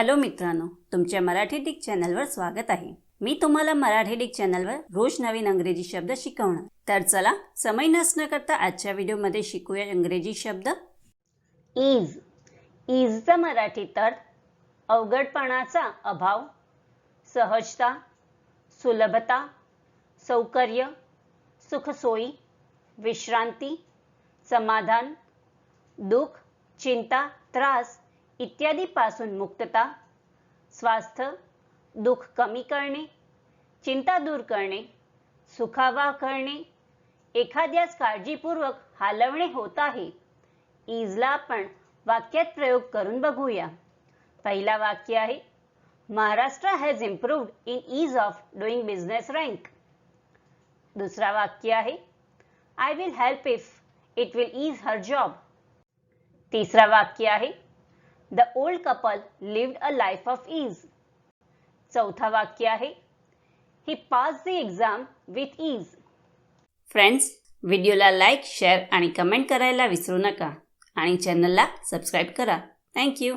Hello मित्रांनो तुमच्या Marathi Dick चॅनलवर स्वागत आहे. मी तुम्हाला मराठी डिक चॅनलवर रोज नवीन अंग्रेजी शब्द शिकवणार. तर चला समय नसणं करता आजच्या व्हिडिओमध्ये शिकूया इंग्रजी शब्द. इज इजचा मराठी तर अवघडपणाचा अभाव सहजता सुलभता सौकर्य सुखसोयी विश्रांती समाधान दुःख चिंता त्रास इत्यादीपासून मुक्तता स्वास्थ्य दुःख कमी करणे चिंता दूर करणे सुखावा करणे एखाद्यास काळजीपूर्वक हालवणे होत आहे ईजला आपण वाक्यात प्रयोग करून बघूया. पहिला वाक्य आहे Maharashtra has improved in ease of doing business rank दुसरा वाक्य आहे I will help if it will ease her job तिसरा वाक्य आहे the old couple lived a life of ease चौथा वाक्य आहे he pass the exam with ease friends व्हिडिओला लाईक शेअर आणि कमेंट करायला विसरू नका. आणि चॅनलला सबस्क्राईब करा. थँक्यू